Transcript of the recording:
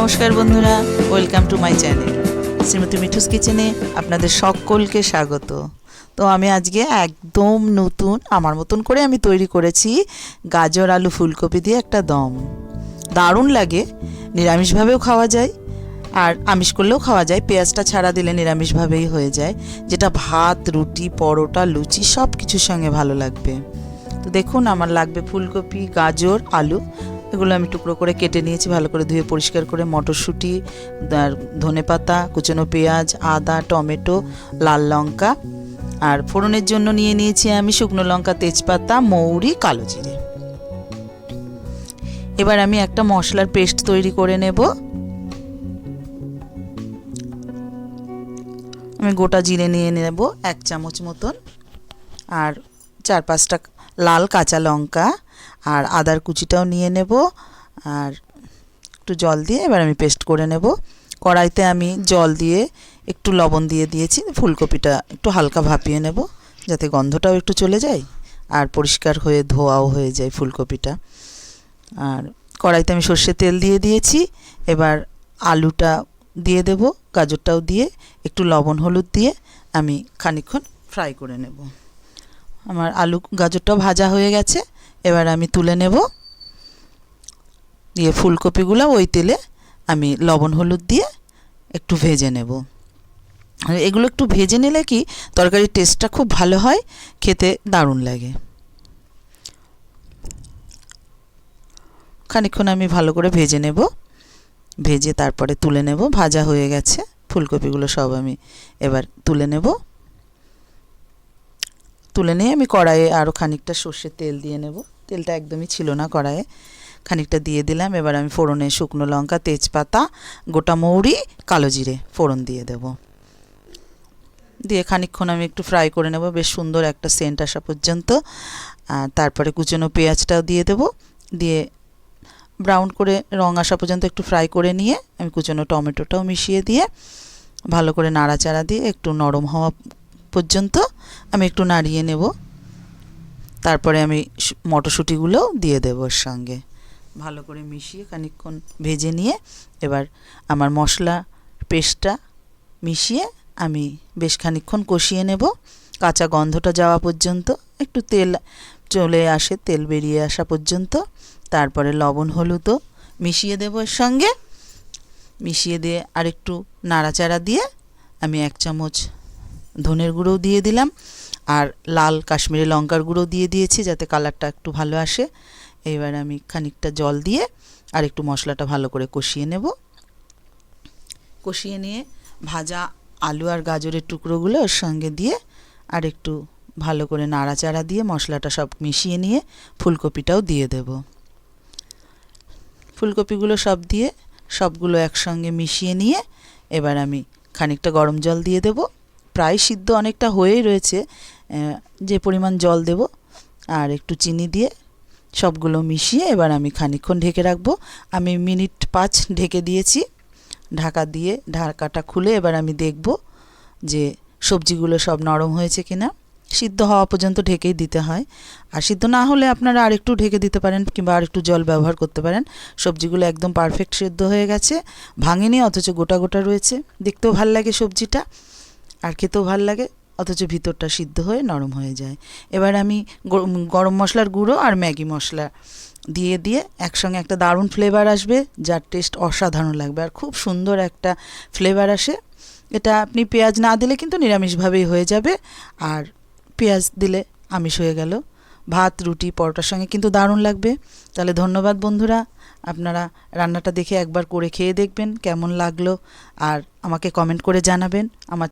নমস্কার বন্ধুরা welcome to my channel Srimati Mithu's কিচেনে আপনাদের সকলকে স্বাগত। তো আমি আজকে একদম নতুন, আমার মতন করে আমি তৈরি করেছি গাজর আলু ফুলকপি দিয়ে একটা দম। দারুণ লাগে, নিরামিষভাবেও খাওয়া যায়, আর আমিষ করলেও খাওয়া যায়, পেঁয়াজটা ছাড়া দিলে নিরামিষভাবেই হয়ে যায়, যেটা ভাত, রুটি, পরোটা, লুচি সব কিছুর সঙ্গে ভালো লাগবে। তো দেখুন, আমার লাগবে ফুলকপি, গাজর, আলু এগুলো আমি টুকরো করে কেটে নিয়েছি, ভালো করে ধুয়ে পরিষ্কার করে মটরশুঁটি, আর ধনে পাতা, কুচনো পেঁয়াজ, আদা, টমেটো, লাল লঙ্কা, আর ফোড়নের জন্য নিয়ে নিয়েছি আমি শুকনো লঙ্কা, তেজপাতা, মৌরি, কালো জিরে। এবার আমি একটা মশলার পেস্ট তৈরি করে নেব। আমি গোটা জিরে নিয়ে নেব, এক চামচ মতন, আর চার পাঁচটা লাল কাঁচা লঙ্কা আর আদার কুচিটাও নিয়ে নেব আর একটু জল দিয়ে এবার আমি পেস্ট করে নেব। কড়াইতে আমি জল দিয়ে একটু লবণ দিয়ে দিয়েছি, ফুলকপিটা একটু হালকা ভাপিয়ে নেব যাতে গন্ধটাও একটু চলে যায় আর পরিষ্কার হয়ে ধোয়াও হয়ে যায় ফুলকপিটা। আর কড়াইতে আমি সর্ষে তেল দিয়ে দিয়েছি, এবার আলুটা দিয়ে দেব, গাজরটাও দিয়ে, একটু লবণ হলুদ দিয়ে আমি খানিকক্ষণ ফ্রাই করে নেব। আমার আলু গাজরটাও ভাজা হয়ে গেছে। এবার আমি তুলে নেব। দিয়ে ফুলকপিগুলো ওই তেলে আমি লবণ, হলুদ দিয়ে একটু ভেজে নেব। এগুলো একটু ভেজে নিলে কি তরকারির টেস্টটা খুব ভালো হয়, খেতে দারুণ লাগে। খানিকক্ষণ আমি ভালো করে ভেজে নেব। ভেজে তারপরে তুলে নেব। ভাজা হয়ে গেছে। ফুলকপিগুলো সব আমি এবার তুলে নেব। তুলে নিয়ে আমি কড়াইয়ে আরও খানিকটা সর্ষের তেল দিয়ে নেব। তেলটা একদমই ছিল না কড়াইয়ে। খানিকটা দিয়ে দিলাম, এবার আমি ফোড়নে শুকনো লঙ্কা, তেজপাতা, গোটা মৌরি, কালো জিরে ফোড়ন দিয়ে দেব। দিয়ে খানিকক্ষণ আমি একটু ফ্রাই করে নেব, বেশ সুন্দর একটা সেন্ট আসা পর্যন্ত। আর তারপরে কুচনো পেঁয়াজটাও দিয়ে দেব। দিয়ে ব্রাউন করে রং আসা পর্যন্ত একটু ফ্রাই করে নিয়ে আমি কুচনো টমেটোটাও মিশিয়ে দিয়ে ভালো করে নাড়াচাড়া দিয়ে একটু নরম হওয়া পর্যন্ত আমি একটু নাড়িয়ে নেব। তারপরে আমি মটরশুঁটিগুলোও দিয়ে দেবো ওর সঙ্গে। ভালো করে মিশিয়ে খানিকক্ষণ ভেজে নিয়ে এবার আমার মশলা পেস্টটা মিশিয়ে আমি বেশ খানিকক্ষণ কষিয়ে নেব। কাঁচা গন্ধটা যাওয়া পর্যন্ত, একটু তেল চলে আসে, তেল বেরিয়ে আসা পর্যন্ত। তারপরে লবণ হলুদও মিশিয়ে দেবো এর সঙ্গে। মিশিয়ে দিয়ে আর একটু নাড়াচাড়া দিয়ে আমি এক চামচ ধনের গুঁড়োও দিয়ে দিলাম। আর লাল কাশ্মীরি লঙ্কার গুঁড়ো দিয়ে দিয়েছি যাতে কালারটা একটু ভালো আসে। এবার আমি খানিকটা জল দিয়ে আর একটু মশলাটা ভালো করে কষিয়ে নেব। কষিয়ে নিয়ে ভাজা আলু আর গাজরের টুকরোগুলো ওর সঙ্গে দিয়ে আর একটু ভালো করে নাড়াচাড়া দিয়ে মশলাটা সব মিশিয়ে নিয়ে ফুলকপিটাও দিয়ে দেব। ফুলকপিগুলো সব দিয়ে সবগুলো একসঙ্গে মিশিয়ে নিয়ে এবার আমি খানিকটা গরম জল দিয়ে দেব। প্রায় সিদ্ধ অনেকটা হয়েই রয়েছে যে পরিমাণ জল দেব আর একটু চিনি দিয়ে সবগুলো মিশিয়ে এবার আমি খানিকক্ষণ ঢেকে রাখব। আমি মিনিট পাঁচ ঢেকে দিয়েছি। ঢাকা দিয়ে ঢাকাটা খুলে এবার আমি দেখব যে সবজিগুলো সব নরম হয়েছে কিনা। সিদ্ধ হওয়া পর্যন্ত ঢেকেই দিতে হয়। আর সিদ্ধ না হলে আপনারা আরেকটু ঢেকে দিতে পারেন কিংবা আরেকটু জল ব্যবহার করতে পারেন। সবজিগুলো একদম পারফেক্ট সিদ্ধ হয়ে গেছে। ভাঙেনি, অথচ গোটা গোটা রয়েছে। দেখতেও ভালো লাগে সবজিটা। আর খেতেও ভালো লাগে, অথচ ভিতরটা সিদ্ধ হয়ে নরম হয়ে যায়। এবার আমি গরম মশলার গুঁড়ো আর ম্যাগি মশলা দিয়ে দিয়ে একসঙ্গে একটা দারুণ ফ্লেভার আসবে, যার টেস্ট অসাধারণ লাগবে। আর খুব সুন্দর একটা ফ্লেভার আসে। এটা আপনি পেঁয়াজ না দিলে কিন্তু নিরামিষভাবেই হয়ে যাবে। আর পেঁয়াজ দিলে আমিষ হয়ে গেল। ভাত, রুটি, পরোটার সঙ্গে কিন্তু দারুণ লাগবে। তাহলে ধন্যবাদ বন্ধুরা। আপনারা রান্নাটা দেখে একবার করে খেয়ে দেখবেন কেমন লাগল। আর আমাকে কমেন্ট করে জানাবেন। আমার